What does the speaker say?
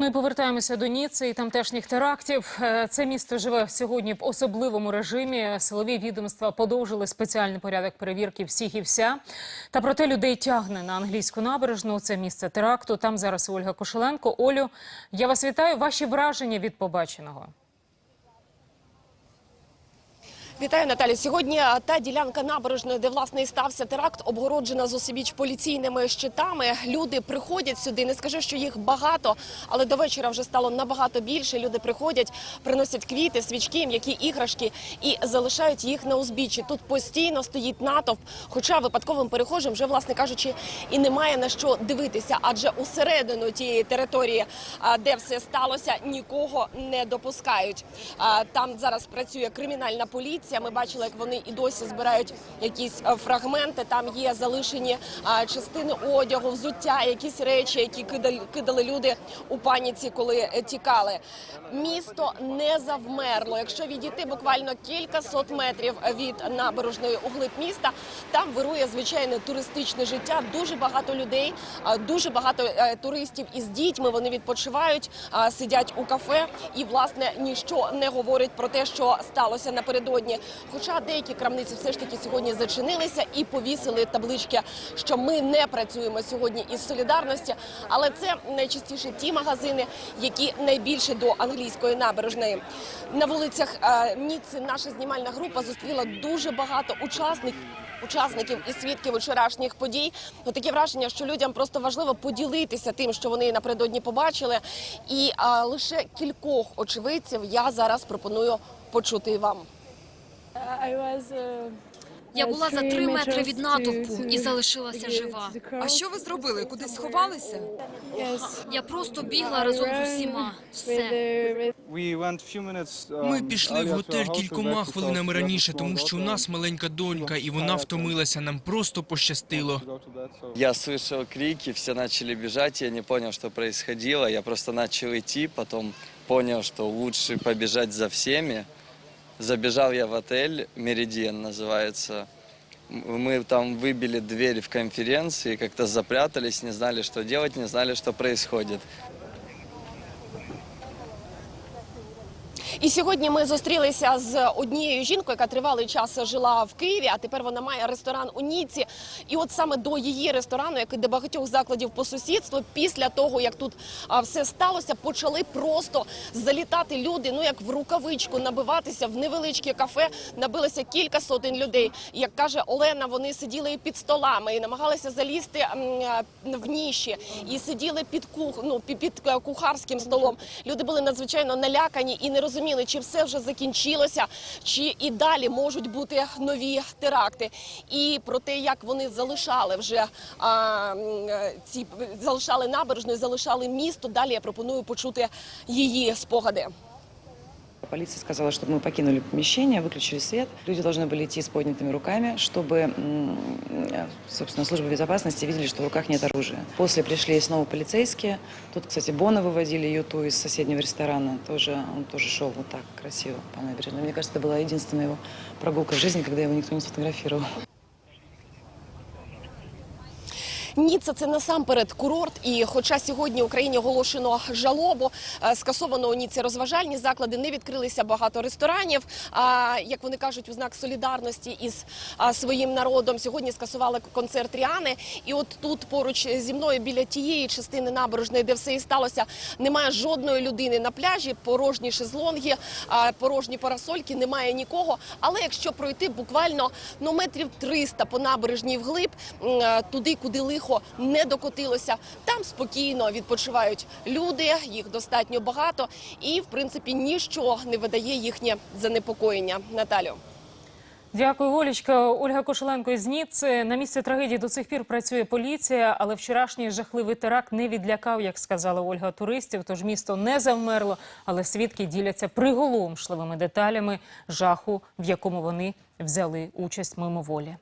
Ми повертаємося до Ніци і тамтешніх терактів. Е, Це місто живе сьогодні в особливому режимі. Силові відомства подовжили спеціальний порядок перевірки всіх і вся. Та проте людей тягне на англійську набережну. Це місце теракту. Там зараз Ольга Кошеленко. Олю, я вас вітаю. Ваші враження від побаченого. Вітаю, Наталі. Сьогодні та ділянка набережної, де власне і стався теракт, обгороджена з усебіч поліційними щитами. Люди приходять сюди. Не скажу, що їх багато, але до вечора вже стало набагато більше. Люди приходять, приносять квіти, свічки, м'які іграшки і залишають їх на узбіччі. Тут постійно стоїть натовп. Хоча випадковим перехожим вже, власне кажучи, і немає на що дивитися, адже усередину тієї території, а, де все сталося, нікого не допускають. Там зараз працює кримінальна поліція. Ми бачили, як вони і досі збирають якісь е, фрагменти. Там є залишені частини одягу, взуття, якісь речі, які кидали, люди у паніці, коли е, тікали. Місто не завмерло. Якщо відійти буквально кілька сот метрів від набережної у глиб міста, там вирує звичайне туристичне життя. Дуже багато людей, дуже багато е, туристів із дітьми. Вони відпочивають, сидять у кафе, і власне ніщо не говорить про те, що сталося напередодні. Хоча деякі крамниці все ж таки сьогодні зачинилися і повісили таблички, що ми не працюємо сьогодні із солідарності, але це найчастіше ті магазини, які найбільше до англійської набережної. На вулицях е, Ніцци наша знімальна група зустріла дуже багато учасників. Учасників і свідків вчорашніх подій Ну, таке враження, що людям просто важливо поділитися тим, що вони напередодні побачили. І а, лише кількох очевидців я зараз пропоную почути вам. Uh, Я uh, була за три метри від натовпу і залишилася жива. А що ви зробили? Кудись сховалися? Я просто бігла разом з усіма. Все. with- Ми пішли в готель кількома хвилинами раніше, тому що у нас маленька донька, і вона втомилася. Нам просто пощастило. Я слышал крики, все начали бежать, я не понял, что происходило. Я просто начал идти, потом понял, что лучше побежать за всеми. Забежал я в отель, Меридиан называется. М- Мы там выбили дверь в конференции, как-то запрятались, не знали, что делать, не знали, что происходит. І сьогодні ми зустрілися з однією жінкою, яка тривалий час жила в Києві, а тепер вона має ресторан у Ніці. І от саме до її ресторану, як і до багатьох закладів по сусідству, після того як тут все сталося, почали просто залітати люди. Ну як в рукавичку набиватися в невеличке кафе. Набилося кілька сотень людей. Як каже Олена, вони сиділи під столами і намагалися залізти в ніші, і сиділи під кух, ну, під е, кухарським столом. Люди були надзвичайно налякані і не розуміли, чи все вже закінчилося, чи і далі можуть бути нові теракти. І про те, як вони залишали вже а, ці залишали набережну, залишали місто. Далі я пропоную почути її спогади. Полиция сказала, чтобы мы покинули помещение, выключили свет. Люди должны были идти с поднятыми руками, чтобы, э, собственно, службы безопасности видели, что в руках нет оружия. После пришли снова полицейские. Тут, кстати, Бона выводили Юту из соседнего ресторана. Тоже, он тоже шел вот так красиво по набережной. Мне кажется, это была единственная его прогулка в жизни, когда его никто не сфотографировал. Ніцца – це насамперед курорт. І хоча сьогодні Україні оголошено жалобу, е, скасовано у Ніці розважальні заклади, не відкрилися багато ресторанів. А як вони кажуть, у знак солідарності із своїм народом сьогодні скасували концерт Ріани. І от тут поруч зі мною біля тієї частини набережної, де все і сталося, немає жодної людини на пляжі, порожні шезлонги, порожні парасольки, немає нікого. Але якщо пройти буквально ну метрів 300 по набережній вглиб, е, туди, куди лихо не докотилося, там спокійно відпочивають люди, їх достатньо багато, і в принципі ніщо не видає їхнє занепокоєння. Наталю. Дякую, Олічка. Ольга Кошеленко із Ніцци. На місці трагедії до цих пір працює поліція, але вчорашній жахливий теракт не відлякав, як сказала Ольга, туристів. Тож місто не завмерло, але свідки діляться приголомшливими деталями жаху, в якому вони взяли участь мимоволі.